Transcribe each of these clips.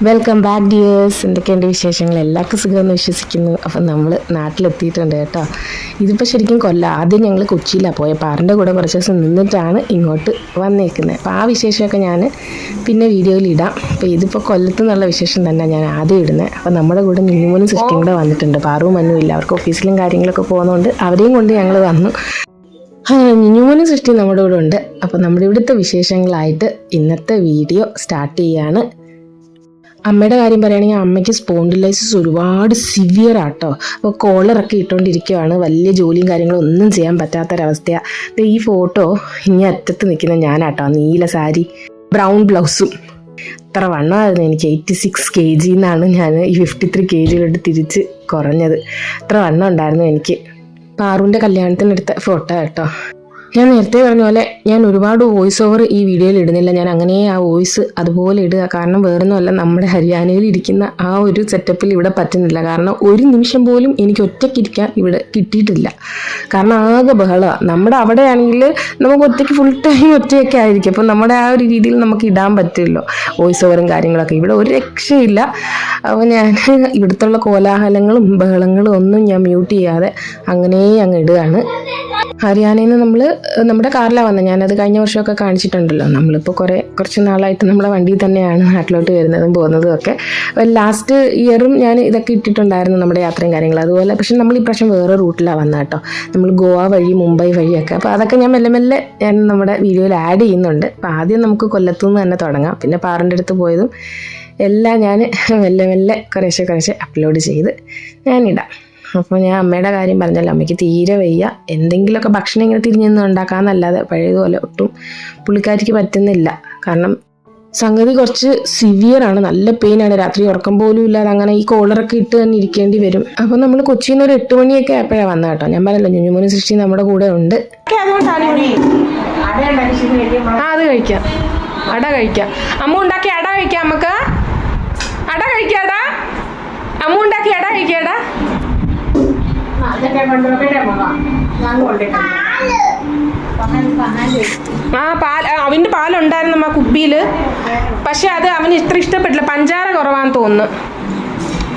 Welcome back dears എന്തൊക്കെയുണ്ട് വിശേഷങ്ങൾ? എല്ലാവർക്കും സുഖമെന്ന് വിശ്വസിക്കുന്നു. അപ്പം നമ്മൾ നാട്ടിലെത്തിയിട്ടുണ്ട് കേട്ടോ. ഇതിപ്പോൾ ശരിക്കും കൊല്ല. ആദ്യം ഞങ്ങൾ കൊച്ചിയിലാണ് പോയ. പാറിന്റെ കൂടെ കുറച്ച് ദിവസം നിന്നിട്ടാണ് ഇങ്ങോട്ട് വന്നേക്കുന്നത് അപ്പോൾ ആ വിശേഷമൊക്കെ ഞാൻ പിന്നെ വീഡിയോയിൽ ഇടാം. അപ്പോൾ ഇതിപ്പോൾ കൊല്ലത്ത് നിന്നുള്ള വിശേഷം തന്നെ ഞാൻ ആദ്യം ഇടുന്നത് അപ്പോൾ നമ്മുടെ കൂടെ മിനിമോനും സിസ്റ്റം കൂടെ വന്നിട്ടുണ്ട്. പാറും മന്നും ഇല്ല. അവർക്ക് ഓഫീസിലും കാര്യങ്ങളൊക്കെ പോകുന്നതുകൊണ്ട് അവരെയും കൊണ്ട് ഞങ്ങൾ വന്നു. ന്യൂമനും സൃഷ്ടി നമ്മുടെ കൂടെ ഉണ്ട്. അപ്പോൾ നമ്മുടെ ഇവിടുത്തെ വിശേഷങ്ങളായിട്ട് ഇന്നത്തെ വീഡിയോ സ്റ്റാർട്ട് ചെയ്യാണ്. അമ്മയുടെ കാര്യം പറയുകയാണെങ്കിൽ അമ്മയ്ക്ക് സ്പോണ്ടിലൈസിസ് ഒരുപാട് സിവിയർ ആട്ടോ. അപ്പോൾ കോളറൊക്കെ ഇട്ടുകൊണ്ടിരിക്കുകയാണ് വലിയ ജോലിയും കാര്യങ്ങളും ഒന്നും ചെയ്യാൻ പറ്റാത്തൊരവസ്ഥയാണ് ഈ ഫോട്ടോ ഇനി അറ്റത്ത് നിൽക്കുന്ന ഞാനാട്ടോ നീല സാരി ബ്രൗൺ ബ്ലൗസും അത്ര വണ്ണമായിരുന്നു എനിക്ക്. എയ്റ്റി സിക്സ് കെ ജി എന്നാണ് ഞാൻ ഈ ഫിഫ്റ്റി ത്രീ കെ ജിയിലോട്ട് തിരിച്ച് കുറഞ്ഞത്. അത്ര വണ്ണം ഉണ്ടായിരുന്നു എനിക്ക്. പാറുവിന്റെ കല്യാണത്തിനെടുത്ത ഫോട്ടോ കേട്ടോ ഞാൻ നേരത്തെ പറഞ്ഞ പോലെ ഞാൻ ഒരുപാട് വോയിസ് ഓവർ ഈ വീഡിയോയിൽ ഇടുന്നില്ല. ഞാൻ അങ്ങനെ ആ വോയിസ് അതുപോലെ ഇടുക. കാരണം വേറൊന്നുമല്ല നമ്മുടെ ഹരിയാനയിൽ ഇരിക്കുന്ന ആ ഒരു സെറ്റപ്പിൽ ഇവിടെ പറ്റുന്നില്ല. കാരണം ഒരു നിമിഷം പോലും എനിക്ക് ഒറ്റയ്ക്കിരിക്കാൻ ഇവിടെ കിട്ടിയിട്ടില്ല. കാരണം ആകെ ബഹളമാണ് നമ്മുടെ അവിടെ ആണെങ്കിൽ നമുക്ക് ഒറ്റയ്ക്ക് ഫുൾ ടൈം ഒറ്റയൊക്കെ ആയിരിക്കും. അപ്പോൾ നമ്മുടെ ആ ഒരു രീതിയിൽ നമുക്ക് ഇടാൻ പറ്റില്ലല്ലോ വോയിസ് ഓവറും കാര്യങ്ങളൊക്കെ. ഇവിടെ ഒരു രക്ഷയില്ല. അപ്പോൾ ഞാൻ ഇവിടുത്തുള്ള കോലാഹലങ്ങളും ബഹളങ്ങളും ഒന്നും ഞാൻ മ്യൂട്ട് ചെയ്യാതെ അങ്ങനെ അങ്ങ് ഇടുകയാണ്. ഹരിയാനയിൽ നിന്ന് നമ്മൾ നമ്മുടെ കാറിലാണ് വന്നത് ഞാനത് കഴിഞ്ഞ വർഷമൊക്കെ കാണിച്ചിട്ടുണ്ടല്ലോ. നമ്മളിപ്പോൾ കുറേ കുറച്ച് നാളായിട്ട് നമ്മളെ വണ്ടിയിൽ തന്നെയാണ് നാട്ടിലോട്ട് വരുന്നതും പോകുന്നതും ഒക്കെ. ലാസ്റ്റ് ഇയറും ഞാൻ ഇതൊക്കെ ഇട്ടിട്ടുണ്ടായിരുന്നു നമ്മുടെ യാത്രയും കാര്യങ്ങളും. അതുപോലെ പക്ഷെ നമ്മൾ ഈ പ്രാവശ്യം വേറെ റൂട്ടിലാണ് വന്നത് കേട്ടോ. നമ്മൾ ഗോവ വഴി മുംബൈ വഴിയൊക്കെ അപ്പോൾ അതൊക്കെ ഞാൻ മെല്ലെ മെല്ലെ ഞാൻ നമ്മുടെ വീഡിയോയിൽ ആഡ് ചെയ്യുന്നുണ്ട്. അപ്പോൾ ആദ്യം നമുക്ക് കൊല്ലത്തു നിന്ന് തന്നെ തുടങ്ങാം. പിന്നെ പാറിന്റെ അടുത്ത് പോയതും എല്ലാം ഞാൻ മെല്ലെ മെല്ലെ കുറേശ്ശെ കുറേശ്ശെ അപ്ലോഡ് ചെയ്ത് ഞാനിടാം അപ്പോൾ ഞാൻ അമ്മയുടെ കാര്യം പറഞ്ഞല്ലോ അമ്മയ്ക്ക് തീരെ വയ്യ. എന്തെങ്കിലുമൊക്കെ ഭക്ഷണം ഇങ്ങനെ തിരിഞ്ഞൊന്നും ഉണ്ടാക്കാമെന്നല്ലാതെ പഴയതുപോലെ ഒട്ടും പുള്ളിക്കാരിക്ക് പറ്റുന്നില്ല. കാരണം സംഗതി കുറച്ച് സിവിയർ ആണ്. നല്ല പെയിനാണ് രാത്രി ഉറക്കം പോലും ഇല്ലാതെ അങ്ങനെ ഈ കോളറൊക്കെ ഇട്ട് തന്നെ ഇരിക്കേണ്ടി വരും. അപ്പോൾ നമ്മൾ കൊച്ചിയിൽ നിന്ന് ഒരു എട്ട് മണിയൊക്കെ ആയപ്പോഴാ വന്നത് കേട്ടോ. ഞാൻ പറഞ്ഞല്ലോ ഞുഞ്ഞുമോന് സൃഷ്ടി നമ്മുടെ കൂടെ ഉണ്ട്. ആ അത് കഴിക്കാം. അട കഴിക്കാം. അമ്മ ഉണ്ടാക്കി അട കഴിക്കാം നമുക്ക് അട കഴിക്കാടാ അമ്മ ഉണ്ടാക്കി അട കഴിക്കാടാ ആ പാൽ അവന്റെ പാലുണ്ടായിരുന്നു ആ കുപ്പിയിൽ. പക്ഷെ അത് അവന് ഇത്ര ഇഷ്ടപ്പെട്ടില്ല. പഞ്ചാര കുറവാന്ന് തോന്നുന്നു.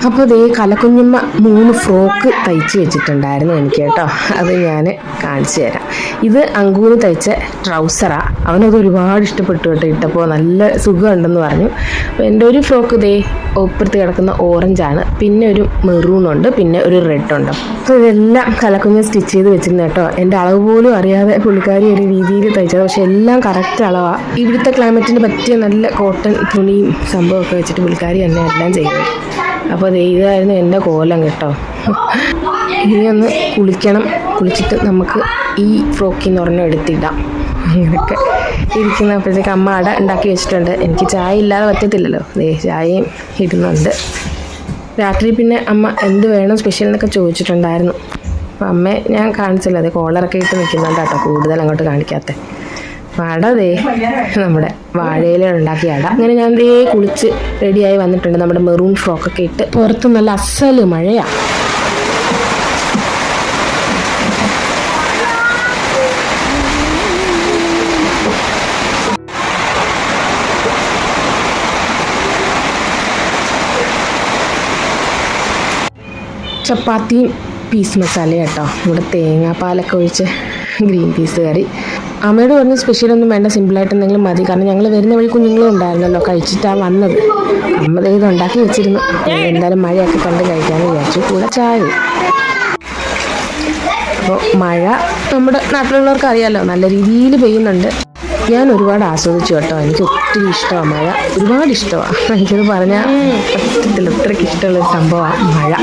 അപ്പോൾ ദേ കലക്കുഞ്ഞമ്മ മൂന്ന് ഫ്രോക്ക് തയ്ച്ച് വെച്ചിട്ടുണ്ടായിരുന്നു എനിക്ക് കേട്ടോ. അത് ഞാൻ കാണിച്ചു തരാം. ഇത് അങ്കൂന് തയ്ച്ച ട്രൗസറാണ് അവനത് ഒരുപാട് ഇഷ്ടപ്പെട്ടു കേട്ടോ ഇട്ടപ്പോൾ നല്ല സുഖമുണ്ടെന്ന് പറഞ്ഞു. അപ്പോൾ എന്റെ ഒരു ഫ്രോക്ക് ദേ ഒപ്പുറത്ത് കിടക്കുന്ന ഓറഞ്ചാണ് പിന്നെ ഒരു മെറൂൺ ഉണ്ട് പിന്നെ ഒരു റെഡ് ഉണ്ട്. അപ്പോൾ ഇതെല്ലാം കലക്കുഞ്ഞ് സ്റ്റിച്ച് ചെയ്ത് വെച്ചിരുന്നു കേട്ടോ. എന്റെ അളവ് പോലും അറിയാതെ പുള്ളിക്കാരി ഒരു രീതിയിൽ തയ്ച്ചത്. പക്ഷെ എല്ലാം കറക്റ്റ് അളവാണ് ഇവിടുത്തെ ക്ലൈമറ്റിന് പറ്റിയ നല്ല കോട്ടൺ തുണിയും സംഭവമൊക്കെ വെച്ചിട്ട് പുള്ളിക്കാരി തന്നെ എല്ലാം ചെയ്യുന്നത് അപ്പോൾ ഇതായിരുന്നു എന്റെ കോലം കേട്ടോ. ഇനി ഒന്ന് കുളിക്കണം. കുളിച്ചിട്ട് നമുക്ക് ഈ ഫ്രോക്കിൽ നിന്ന് ഒരെണ്ണം എടുത്തിടാം. അങ്ങനെയൊക്കെ ഇരിക്കുന്നപ്പോഴത്തേക്ക് അമ്മ അട ഉണ്ടാക്കി വെച്ചിട്ടുണ്ട്. എനിക്ക് ചായ ഇല്ലാതെ പറ്റത്തില്ലല്ലോ. ദേ ചായയും ഇടുന്നുണ്ട്. രാത്രി പിന്നെ അമ്മ എന്ത് വേണം സ്പെഷ്യൽ എന്നൊക്കെ ചോദിച്ചിട്ടുണ്ടായിരുന്നു. അപ്പം അമ്മയെ ഞാൻ കാണിച്ചല്ലോ. അതെ കോളറൊക്കെ ഇട്ട് നിൽക്കുന്നുണ്ട് കേട്ടോ. കൂടുതൽ അങ്ങോട്ട് കാണിക്കാത്ത. ദേ നമ്മുടെ വാഴയില ഉണ്ടാക്കിയ അട അങ്ങനെ ഞാൻ ദേ കുളിച്ച് റെഡിയായി വന്നിട്ടുണ്ട് നമ്മുടെ മെറൂൺ ഫ്രോക്ക് ഒക്കെ ഇട്ട്. പുറത്ത് നല്ല അസൽ മഴയാ. ചപ്പാത്തിയും പീസ് മസാല കേട്ടോ ഇവിടെ തേങ്ങാപ്പാലൊക്കെ ഒഴിച്ച് ഗ്രീൻ പീസ് കറി. അമ്മയോട് പറഞ്ഞ് സ്പെഷ്യലൊന്നും വേണ്ട സിമ്പിളായിട്ട് എന്തെങ്കിലും മതി. കാരണം ഞങ്ങൾ വരുന്ന വഴി കുഞ്ഞുങ്ങളും ഉണ്ടായിരുന്നല്ലോ കഴിച്ചിട്ടാണ് വന്നത്. അമ്മ ഇത് ഉണ്ടാക്കി വെച്ചിരുന്നു. എന്തായാലും മഴയൊക്കെ കണ്ട് കഴിക്കാമെന്ന് വിചാരിച്ചു. കൂടെ ചായ. അപ്പോൾ മഴ നമ്മുടെ നാട്ടിലുള്ളവർക്ക് അറിയാമല്ലോ നല്ല രീതിയിൽ പെയ്യുന്നുണ്ട്. ഞാൻ ഒരുപാട് ആസ്വദിച്ചു കേട്ടോ. എനിക്ക് ഒത്തിരി ഇഷ്ടമാണ് മഴ. ഒരുപാട് ഇഷ്ടമാണ് എനിക്കത് പറഞ്ഞാൽ പറ്റത്തില്ല അത്രയ്ക്ക് ഇഷ്ടമുള്ള സംഭവമാണ് മഴ.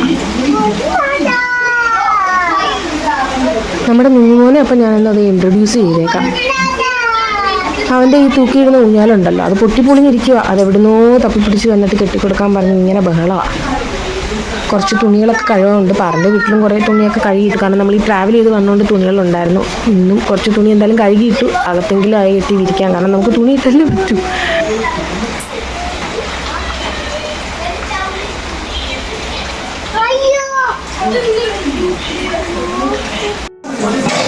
നമ്മുടെ മിനിമോനെ അപ്പം ഞാനൊന്ന് അത് ഇൻട്രൊഡ്യൂസ് ചെയ്തേക്കാം. അവന്റെ ഈ തൂക്കിയിടുന്ന ഊഞ്ഞാലുണ്ടല്ലോ അത് പൊട്ടിപ്പൊളിഞ്ഞിരിക്കുക അത് എവിടുന്നോ തപ്പിപ്പിടിച്ച് വന്നിട്ട് കെട്ടിക്കൊടുക്കാൻ പറഞ്ഞ് ഇങ്ങനെ ബഹളമാണ് കുറച്ച് തുണികളൊക്കെ കഴിവുണ്ട് പാറിന്റെ വീട്ടിലും കുറേ തുണിയൊക്കെ കഴുകിയിട്ട്. കാരണം നമ്മൾ ഈ ട്രാവൽ ചെയ്ത് വന്നുകൊണ്ട് തുണികളുണ്ടായിരുന്നു. ഇന്നും കുറച്ച് തുണി എന്തായാലും കഴുകിയിട്ടു. അകത്തെങ്കിലും ആയി കെട്ടി വിരിക്കാം കാരണം നമുക്ക് തുണി ഇട്ടല്ലേ പറ്റൂ.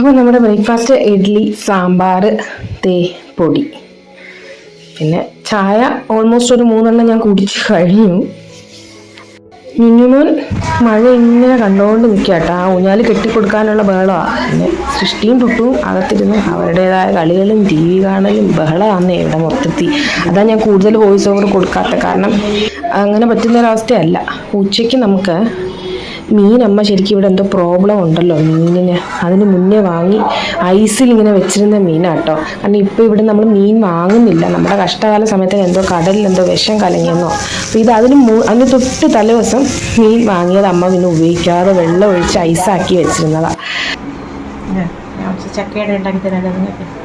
അപ്പോൾ നമ്മുടെ ബ്രേക്ക്ഫാസ്റ്റ് ഇഡ്ഡലി സാമ്പാർ തേ പൊടി. പിന്നെ ചായ ഓൾമോസ്റ്റ് ഒരു മൂന്നെണ്ണം ഞാൻ കുടിച്ചു കഴിഞ്ഞു. മിനിമം മഴ ഇങ്ങനെ കണ്ടുകൊണ്ട് നിൽക്കാട്ടോ ആ ഊഞ്ഞാൽ കെട്ടിക്കൊടുക്കാനുള്ള ബഹളമാണ് പിന്നെ സൃഷ്ടിയും ടുട്ടും അകത്തിരുന്ന് അവരുടേതായ കളികളും ടി വി കാണലും ബഹളമാണ് ഇവിടെ മൊത്തത്തിൽ. അതാ ഞാൻ കൂടുതൽ വോയിസ് ഓവർ കൊടുക്കാത്ത കാരണം അങ്ങനെ പറ്റുന്ന ഒരവസ്ഥയല്ല. ഉച്ചയ്ക്ക് നമുക്ക് മീൻ അമ്മ ശരിക്കും ഇവിടെ എന്തോ പ്രോബ്ലം ഉണ്ടല്ലോ. മീനിന് അതിന് മുന്നേ വാങ്ങി ഐസിൽ ഇങ്ങനെ വെച്ചിരുന്ന മീനാട്ടോ. കാരണം ഇപ്പോൾ ഇവിടെ നമ്മൾ മീൻ വാങ്ങുന്നില്ല. നമ്മുടെ കഷ്ടകാല സമയത്ത് എന്തോ കടലിൽ എന്തോ വിഷം കലങ്ങിയെന്നോ. അപ്പോൾ ഇത് അതിന് അതിന് തൊട്ട് തലേദിവസം മീൻ വാങ്ങിയത് അമ്മ പിന്നെ ഉപയോഗിക്കാതെ വെള്ളം ഒഴിച്ച് ഐസാക്കി വെച്ചിരുന്നതാണ് ചക്കയുടെ ഉണ്ടാക്കി തരാം. നിങ്ങൾക്ക് ഇത്.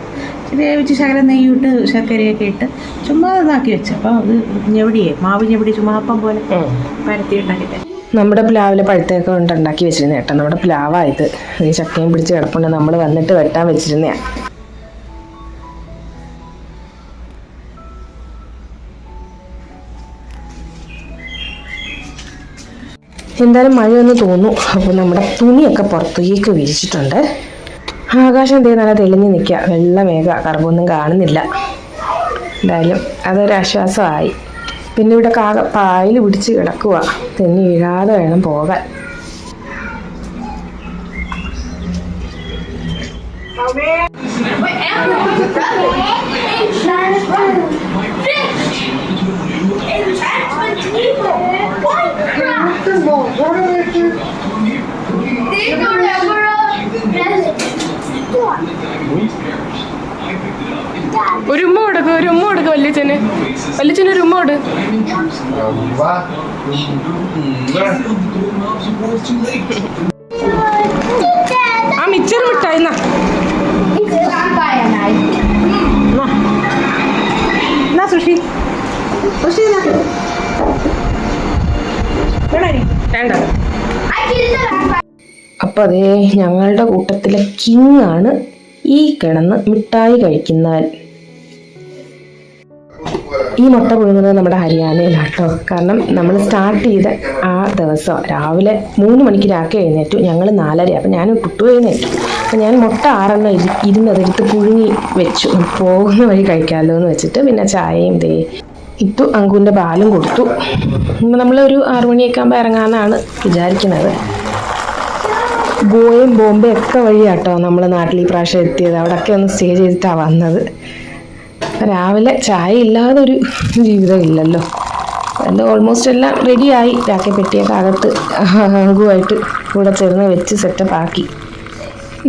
വേവിച്ച് ശകലം നെയ്യിട്ട് ശർക്കരയൊക്കെ ഇട്ട് ചുമ്മാ ഇതാക്കി വെച്ചു. അപ്പോൾ അത് ഞെവിടിയെ? മാവ് ഞെവിടി ചുമ്മാപ്പം പോലെ പരത്തി ഉണ്ടാക്കി നമ്മുടെ പ്ലാവിലെ പഴുത്തൊക്കെ കൊണ്ട് ഉണ്ടാക്കി വെച്ചിരുന്ന കേട്ടോ. നമ്മുടെ പ്ലാവായത്. ഈ ചക്കയും പിടിച്ച് കിടപ്പുണ്ട്. നമ്മൾ വന്നിട്ട് വെട്ടാൻ വെച്ചിരുന്നതാണ് എന്തായാലും മഴയൊന്ന് തോന്നു. അപ്പോൾ നമ്മുടെ തുണിയൊക്കെ പുറത്തേക്ക് വിരിച്ചിട്ടുണ്ട്. ആകാശം തീ നല്ല തെളിഞ്ഞു നിൽക്കുക. വെള്ളമേഘ മേഘ കാണുന്നില്ല. എന്തായാലും അതൊരാശ്വാസമായി പിന്നെ ഇവിടെ കാക പായൽ പിടിച്ച് കിടക്കുക തെന്നി വീഴാതെ വേണം പോകാൻ. ഒരു ഉമ്മ കൊടുക്കുക ഒരു ഉമ്മ കൊടുക്കുക വല്യച്ഛന്. വല്യച്ഛന് ഒരു ഉമ്മ ആ മിച്ചർ മിഠായി എന്നാ. സുഷി? സുഷി? വേണ്ട. അപ്പൊ അതേ ഞങ്ങളുടെ കൂട്ടത്തിലെ കിങ് ആണ് ഈ കിടന്ന് മിഠായി കഴിക്കുന്നവൻ. ഈ മുട്ട പുഴുങ്ങുന്നത് നമ്മുടെ ഹരിയാനയിലാട്ടോ കാരണം നമ്മൾ സ്റ്റാർട്ട് ചെയ്ത ആ ദിവസം രാവിലെ മൂന്ന് മണിക്ക് രാക്കി എഴുന്നേറ്റു. ഞങ്ങൾ നാലര. അപ്പം ഞാൻ കുട്ടു എഴുന്നേറ്റു. അപ്പം ഞാൻ മുട്ട ആറെണ്ണം ഇരി ഇരുന്നതെടുത്ത് പുഴുങ്ങി വെച്ചു. പോകുന്ന വഴി കഴിക്കാമല്ലോ എന്ന് വെച്ചിട്ട് പിന്നെ ചായയും ദേ ഇട്ടു അങ്കുവിന്റെ പാലും കൊടുത്തു. നമ്മളൊരു ആറു മണിയൊക്കെ ആകുമ്പോൾ ഇറങ്ങാമെന്നാണ് വിചാരിക്കുന്നത് ഗോയും ബോംബെ ഒക്കെ വഴിയാട്ടോ നമ്മൾ നാട്ടിൽ ഈ പ്രാവശ്യം എത്തിയത്. അവിടെയൊക്കെ ഒന്ന് സ്റ്റേ ചെയ്തിട്ടാണ് വന്നത്. രാവിലെ ചായ ഇല്ലാതെ ഒരു ജീവിതം ഇല്ലല്ലോ. എന്ത് ഓൾമോസ്റ്റ് എല്ലാം റെഡിയായി രാക്കി പെട്ടിയൊക്കെ അകത്ത് അങ്കുമായിട്ട് കൂടെ ചേർന്ന് വെച്ച് സെറ്റപ്പ് ആക്കി.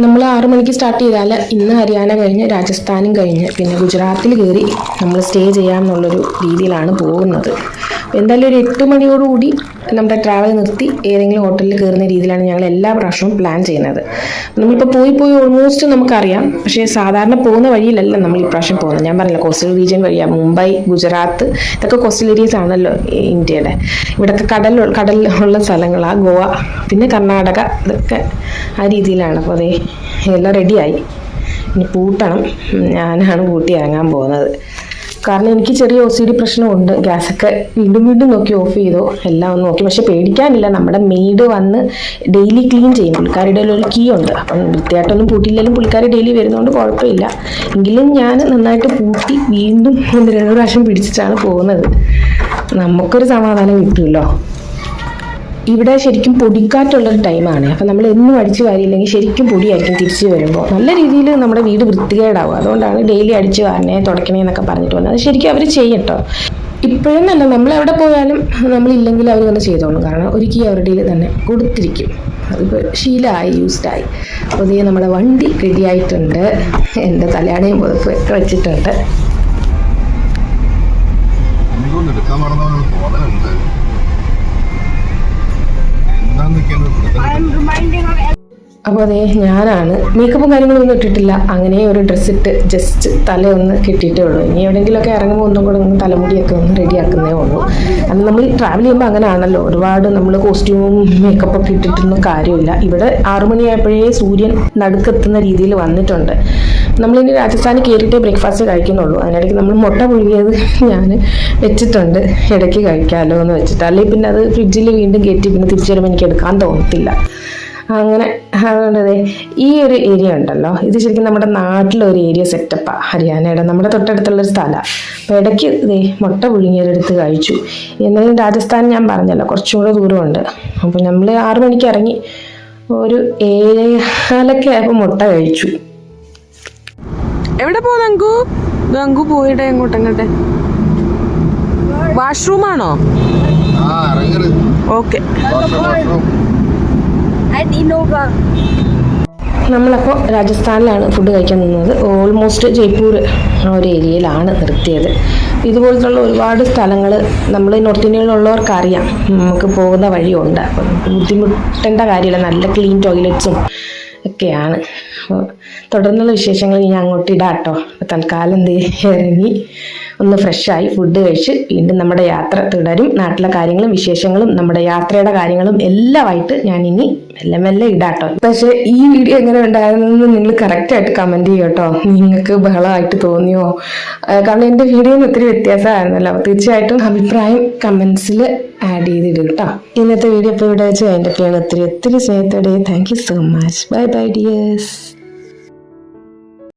നമ്മൾ ആറു മണിക്ക് സ്റ്റാർട്ട് ചെയ്താൽ ഇന്ന് ഹരിയാന കഴിഞ്ഞ് രാജസ്ഥാനും കഴിഞ്ഞ് പിന്നെ ഗുജറാത്തിൽ കയറി നമ്മൾ സ്റ്റേ ചെയ്യാമെന്നുള്ളൊരു രീതിയിലാണ് പോകുന്നത്. എന്തായാലും ഒരു എട്ട് മണിയോടുകൂടി നമ്മുടെ ട്രാവൽ നിർത്തി ഏതെങ്കിലും ഹോട്ടലിൽ കയറുന്ന രീതിയിലാണ് ഞങ്ങൾ എല്ലാ പ്രാവശ്യവും പ്ലാൻ ചെയ്യുന്നത്. നമ്മളിപ്പോൾ പോയി പോയി ഓൾമോസ്റ്റ് നമുക്കറിയാം. പക്ഷേ സാധാരണ പോകുന്ന വഴിയിലല്ല നമ്മൾ ഈ ഇപ്രാവശ്യം പോകുന്നത്. ഞാൻ പറഞ്ഞില്ല കോസ്റ്റൽ റീജിയൻ വഴിയാണ് മുംബൈ ഗുജറാത്ത് ഇതൊക്കെ കോസ്റ്റൽ ഏരിയസ് ആണല്ലോ ഇന്ത്യയുടെ. ഇവിടെയൊക്കെ കടൽ ഉള്ള സ്ഥലങ്ങളാണ് ഗോവ പിന്നെ കർണാടക ഇതൊക്കെ ആ രീതിയിലാണ്. അപ്പോൾ അതേ എല്ലാം റെഡിയായി ഇനി പൂട്ടണം. ഞാനാണ് പൂട്ടി ഇറങ്ങാൻ പോകുന്നത്. കാരണം എനിക്ക് ചെറിയ ഒ സി ഡി പ്രശ്നമുണ്ട്. ഗ്യാസൊക്കെ വീണ്ടും വീണ്ടും നോക്കി ഓഫ് ചെയ്തു. എല്ലാം ഒന്ന് നോക്കി. പക്ഷെ പേടിക്കാനില്ല. നമ്മുടെ മെയ്ഡ് വന്ന് ഡെയിലി ക്ലീൻ ചെയ്യും പുള്ളിക്കാരുടെ ഒരു കീ ഉണ്ട്. അപ്പം വൃത്തിയായിട്ടൊന്നും പൂട്ടിയില്ലെങ്കിലും പുള്ളിക്കാരി ഡെയിലി വരുന്നതുകൊണ്ട് കുഴപ്പമില്ല. എങ്കിലും ഞാൻ നന്നായിട്ട് പൂട്ടി വീണ്ടും ഒന്ന് രണ്ട് പ്രാവശ്യം പിടിച്ചിട്ടാണ് പോകുന്നത്. നമുക്കൊരു സമാധാനം കിട്ടുമല്ലോ. ഇവിടെ ശരിക്കും പൊടിക്കാറ്റുള്ളൊരു ടൈമാണ് അപ്പോൾ നമ്മൾ എന്നും അടിച്ചു വാരിയില്ലെങ്കിൽ ശരിക്കും പൊടിയായിരിക്കും തിരിച്ചു വരുമ്പോൾ. നല്ല രീതിയിൽ നമ്മുടെ വീട് വൃത്തികേടാവും. അതുകൊണ്ടാണ് ഡെയിലി അടിച്ചു വാരണേ തുടക്കണേ എന്നൊക്കെ പറഞ്ഞിട്ട് വന്നത്. അത് ശരിക്കും അവർ ചെയ്യട്ടോ. ഇപ്പോഴെന്നല്ല നമ്മൾ എവിടെ പോയാലും നമ്മളില്ലെങ്കിൽ അവർ തന്നെ ചെയ്തോളും. കാരണം ഒരുക്കി അവരുടെ തന്നെ കൊടുത്തിരിക്കും. അതിപ്പോൾ ശീലമായി യൂസ്ഡായി ഇതേ നമ്മുടെ വണ്ടി റെഡി ആയിട്ടുണ്ട്. എന്റെ തലയാണയും പുതപ്പൊക്കെ വെച്ചിട്ടുണ്ട്. I am reminding. അപ്പോൾ അതേ ഞാനാണ്. മേക്കപ്പും കാര്യങ്ങളൊന്നും ഇട്ടിട്ടില്ല. അങ്ങനെ ഒരു ഡ്രസ്സ് ഇട്ട് ജസ്റ്റ് തലയൊന്ന് കെട്ടിയിട്ടേ ഉള്ളൂ. ഇനി എവിടെയെങ്കിലുമൊക്കെ ഇറങ്ങുമ്പോൾ ഒന്നും കൂടെ ഒന്ന് തലമുടിയൊക്കെ ഒന്ന് റെഡിയാക്കുന്നേ ഉള്ളൂ. അത് നമ്മൾ ട്രാവൽ ചെയ്യുമ്പോൾ അങ്ങനെ ആണല്ലോ ഒരുപാട് നമ്മൾ കോസ്റ്റ്യൂമും മേക്കപ്പൊക്കെ ഇട്ടിട്ടൊന്നും കാര്യമില്ല. ഇവിടെ ആറുമണിയായപ്പോഴേ സൂര്യൻ നടുക്കെത്തുന്ന രീതിയിൽ വന്നിട്ടുണ്ട്. നമ്മളിനി രാജസ്ഥാനിൽ കയറിയിട്ടേ ബ്രേക്ക്ഫാസ്റ്റ് കഴിക്കുന്നുള്ളൂ. അതിനിടയ്ക്ക് നമ്മൾ മുട്ട പുഴുകിയത് ഞാൻ വെച്ചിട്ടുണ്ട്. ഇടയ്ക്ക് കഴിക്കാമല്ലോ എന്ന് വെച്ചിട്ട്. അല്ലെങ്കിൽ പിന്നെ അത് ഫ്രിഡ്ജിൽ വീണ്ടും കയറ്റി പിന്നെ തിരിച്ചു വരുമ്പോൾ എനിക്ക് എടുക്കാൻ തോന്നത്തില്ല. അങ്ങനെ അതുകൊണ്ട് ഈ ഒരു ഏരിയ ഉണ്ടല്ലോ. ഇത് ശരിക്കും നമ്മുടെ നാട്ടിലൊരു ഏരിയ സെറ്റപ്പാണ് ഹരിയാനയുടെ. നമ്മുടെ തൊട്ടടുത്തുള്ളൊരു സ്ഥലമാണ് അപ്പോൾ ഇടയ്ക്ക് ദേ മുട്ട പുഴുങ്ങിയതെടുത്ത് കഴിച്ചു. എന്നാലും രാജസ്ഥാൻ ഞാൻ പറഞ്ഞല്ലോ കുറച്ചും കൂടെ ദൂരമുണ്ട്. അപ്പോൾ നമ്മൾ ആറു മണിക്ക് ഇറങ്ങി ഒരു ഏഴേകാലൊക്കെ ആയപ്പോൾ മുട്ട കഴിച്ചു. എവിടെ പോകുന്നു അങ്കു ഇത് അങ്കു പോയിട്ടെ ഇങ്ങോട്ട് അങ്ങോട്ടെ വാഷ്റൂം ആണോ? ആ ഇന്നോവ നമ്മളപ്പോൾ രാജസ്ഥാനിലാണ് ഫുഡ് കഴിക്കാൻ നിന്നത്. ഓൾമോസ്റ്റ് ജയ്പൂർ ആ ഒരു ഏരിയയിലാണ് നിർത്തിയത്. ഇതുപോലത്തുള്ള ഒരുപാട് സ്ഥലങ്ങൾ നമ്മൾ നോർത്ത് ഇന്ത്യയിലുള്ളവർക്ക് അറിയാം നമുക്ക് പോകുന്ന വഴിയുണ്ട്. അപ്പം ബുദ്ധിമുട്ടേണ്ട കാര്യമില്ല. നല്ല ക്ലീൻ ടോയ്ലറ്റ്സും ഒക്കെയാണ്. അപ്പോൾ തുടർന്നുള്ള വിശേഷങ്ങൾ ഞാൻ അങ്ങോട്ട് ഇടാട്ടോ അപ്പോൾ തൽക്കാലം എന്ത് ഇറങ്ങി. ഒന്ന് ഫ്രഷായി ഫുഡ് കഴിച്ച് വീണ്ടും നമ്മുടെ യാത്ര തുടരും. നാട്ടിലെ കാര്യങ്ങളും വിശേഷങ്ങളും നമ്മുടെ യാത്രയുടെ കാര്യങ്ങളും എല്ലാമായിട്ട് ഞാൻ ഇനി മെല്ലെ മെല്ലെ ഇടാട്ടോ പക്ഷേ ഈ വീഡിയോ എങ്ങനെ ഉണ്ടായിരുന്നെന്ന് നിങ്ങൾ കറക്റ്റായിട്ട് കമന്റ് ചെയ്യും കേട്ടോ. നിങ്ങൾക്ക് ബഹളമായിട്ട് തോന്നിയോ? കാരണം എന്റെ വീഡിയോയിൽ ഒത്തിരി വ്യത്യാസമായിരുന്നല്ലോ. അപ്പോൾ തീർച്ചയായിട്ടും അഭിപ്രായം കമൻസിൽ ആഡ് ചെയ്തിടും കേട്ടോ. ഇന്നത്തെ വീഡിയോ ഇപ്പോൾ ഇവിടെ വെച്ച് അതിന്റെ ഒത്തിരി ഒത്തിരി സ്നേഹത്തോടെ. Thank you so much bye bye dears